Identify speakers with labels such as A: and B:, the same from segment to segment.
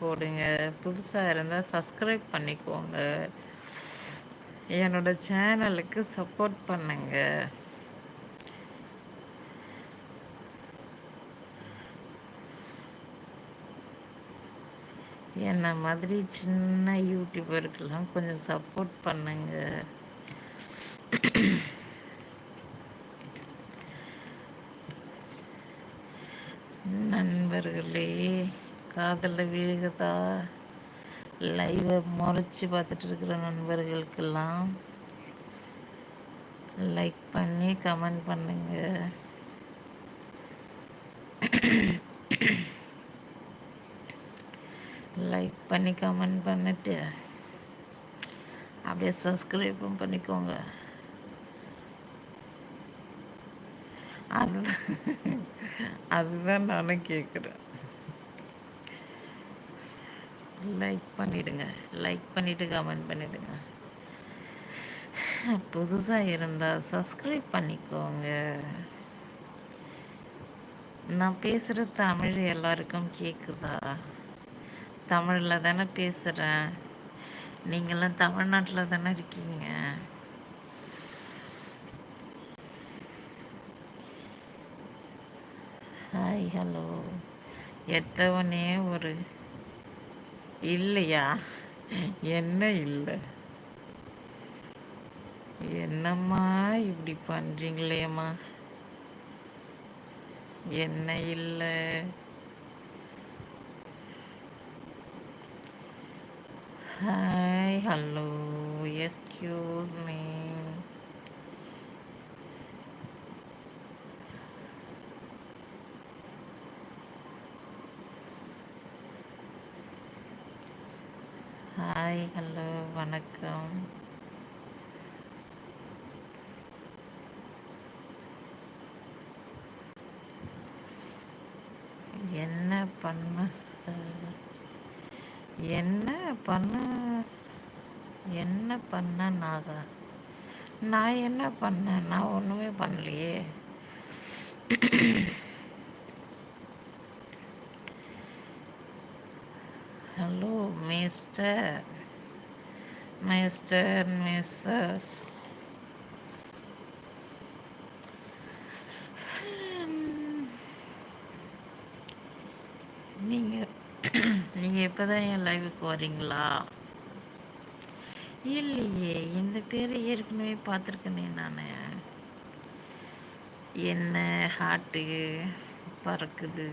A: போடுங்க புதுசாக இருந்தால் சப்ஸ்கிரைப் பண்ணிக்கோங்க. என்னோட சேனலுக்கு சப்போர்ட் பண்ணுங்க. என்ன மாதிரி சின்ன யூடியூபருக்கெல்லாம் கொஞ்சம் சப்போர்ட் பண்ணுங்க. நண்பர்களே. காதலில் விழுகுதா? லைவை முறைச்சி பார்த்துட்டு இருக்கிற நண்பர்களுக்கெல்லாம் லைக் பண்ணி கமெண்ட் பண்ணுங்க. லைக் பண்ணி கமெண்ட் பண்ணிட்டு அப்படியே சப்ஸ்கிரைப்பும் பண்ணிக்கோங்க. அது அதுதான் நானும் கேட்குறேன். லைக் பண்ணிவிடுங்க லைக் பண்ணிவிட்டு கமெண்ட் பண்ணிவிடுங்க புதுசாக இருந்தால் சப்ஸ்கிரைப் பண்ணிக்கோங்க. நான் பேசுகிற தமிழ் எல்லாருக்கும் கேட்குதா தமிழில் தானே பேசுகிறேன் நீங்களாம் தமிழ்நாட்டில் தானே இருக்கீங்க. ஹாய் ஹலோ எத்தவனே ஒரு இல்லையா? என்ன இல்லை? என்னம்மா இப்படி பண்ணுறீங்களேம்மா என்ன இல்லை? Hi hello excuse me hi hello வணக்கம். என்ன பண்ண என்ன பண்ண என்ன பண்ண நாகா நான் என்ன பண்ணேன் நான் ஒன்றுமே பண்ணலையே. Hello mister. Mister missus. நீங்கள் நீங்கள் இப்போ தான் என் லைவுக்கு வரீங்களா இல்லையே இந்த பேரை ஏற்கனவே பார்த்துருக்கேனே நான். என்ன ஹார்ட்டு பறக்குது.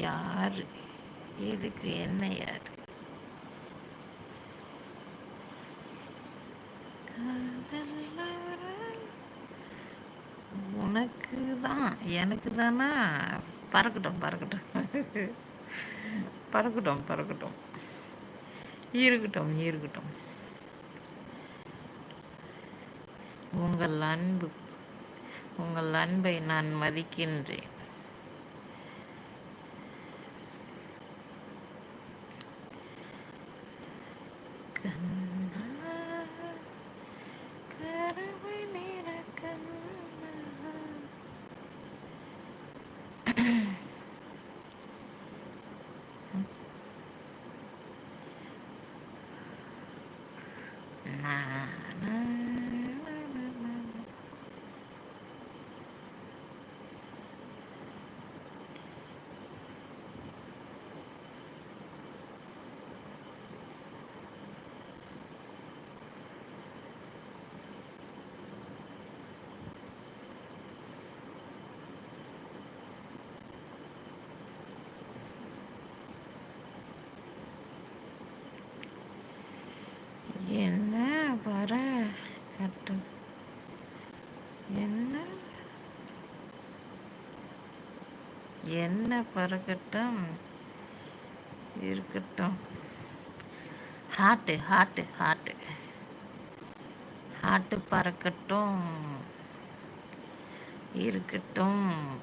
A: யார்? எதுக்கு என்ன யார்? உனக்கு தான் எனக்கு தானா பறக்கட்டும் பறக்கட்டும். பறக்கட்டும் பறக்கட்டும். இருக்கட்டும் இருக்கட்டும். உங்கள் அன்பு உங்கள் அன்பை நான் மதிக்கின்றேன் என்ன வர கட்டும் என்ன என்ன பறக்கட்டும்? இருக்கட்டும். ஹார்ட்டு ஹார்ட்டு ஹார்ட்டு ஹார்ட்டு பறக்கட்டும். இருக்கட்டும்.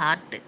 A: ஹார்ட்டு